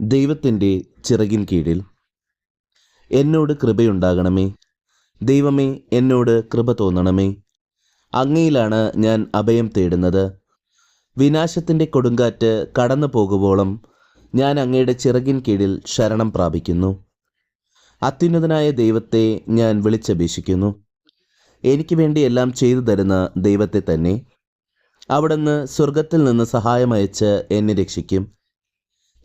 ദൈവത്തിന്റെ ചിറകിൻ കീഴിൽ. എന്നോട് കൃപയുണ്ടാകണമേ. ദൈവമേ എന്നോട് കൃപ തോന്നണമേ. അങ്ങയിലാണ് ഞാൻ അഭയം തേടുന്നത്. വിനാശത്തിന്റെ കൊടുങ്കാറ്റ് കടന്നു പോകുവോളം ഞാൻ അങ്ങയുടെ ചിറകിൻ കീഴിൽ ശരണം പ്രാപിക്കുന്നു. അത്യുന്നതനായ ദൈവത്തെ ഞാൻ വിളിച്ചപേക്ഷിക്കുന്നു. എനിക്ക് വേണ്ടി എല്ലാം ചെയ്തു തരുന്ന ദൈവത്തെ തന്നെ. അവിടുന്ന് സ്വർഗത്തിൽ നിന്ന് സഹായമയച്ച് എന്നെ രക്ഷിക്കും.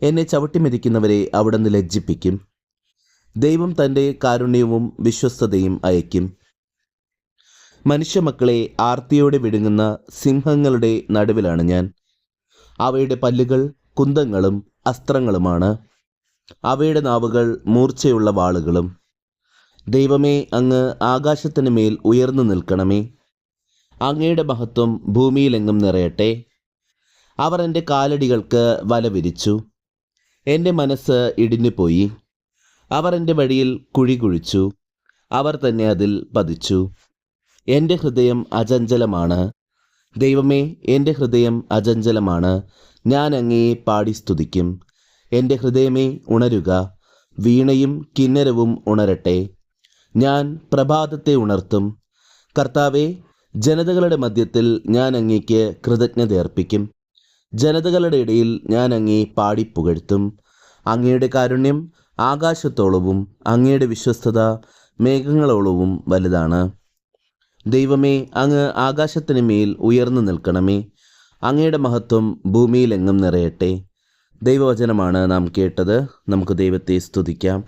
എന്നെ ചവിട്ടിമെതിക്കുന്നവരെ അവിടുന്ന് ലജ്ജിപ്പിക്കും. ദൈവം തന്റെ കാരുണ്യവും വിശ്വസ്തതയും അയക്കും മനുഷ്യമക്കളെ ആർത്തിയോടെ വിഴുങ്ങുന്ന സിംഹങ്ങളുടെ നടുവിലാണ് ഞാൻ. അവയുടെ പല്ലുകൾ കുന്തങ്ങളും അസ്ത്രങ്ങളുമാണ്. അവയുടെ നാവുകൾ മൂർച്ചയുള്ള വാളുകളും. ദൈവമേ അങ്ങ് ആകാശത്തിന് മേൽ ഉയർന്നു നിൽക്കണമേ. അങ്ങയുടെ മഹത്വം ഭൂമിയിലെങ്ങും നിറയട്ടെ. അവർ എന്റെ കാലടികൾക്ക് വല വിരിച്ചു എന്റെ മനസ്സ് ഇടിഞ്ഞുപോയി. അവർ എന്റെ വഴിയിൽ കുഴി കുഴിച്ചു അവർ തന്നെ അതിൽ പതിച്ചു. എന്റെ ഹൃദയം അചഞ്ചലമാണ്. ദൈവമേ എന്റെ ഹൃദയം അചഞ്ചലമാണ്. ഞാൻ അങ്ങയെ പാടി സ്തുതിക്കും. എന്റെ ഹൃദയമേ ഉണരുക. വീണയും കിന്നരവും ഉണരട്ടെ. ഞാൻ പ്രഭാതത്തെ ഉണർത്തും. കർത്താവെ ജനതകളുടെ മധ്യത്തിൽ ഞാൻ അങ്ങേക്ക് കൃതജ്ഞത അർപ്പിക്കും ജനതകളുടെ ഇടയിൽ ഞാൻ അങ്ങേ പാടിപ്പുകഴ്ത്തും അങ്ങയുടെ കാരുണ്യം ആകാശത്തോളവും അങ്ങയുടെ വിശ്വസ്തത മേഘങ്ങളോളവും വലുതാണ്. ദൈവമേ അങ്ങ് ആകാശത്തിന് മേൽ ഉയർന്നു നിൽക്കണമേ. അങ്ങയുടെ മഹത്വം ഭൂമിയിലെങ്ങും നിറയട്ടെ. ദൈവവചനമാണ് നാം കേട്ടത്. നമുക്ക് ദൈവത്തെ സ്തുതിക്കാം.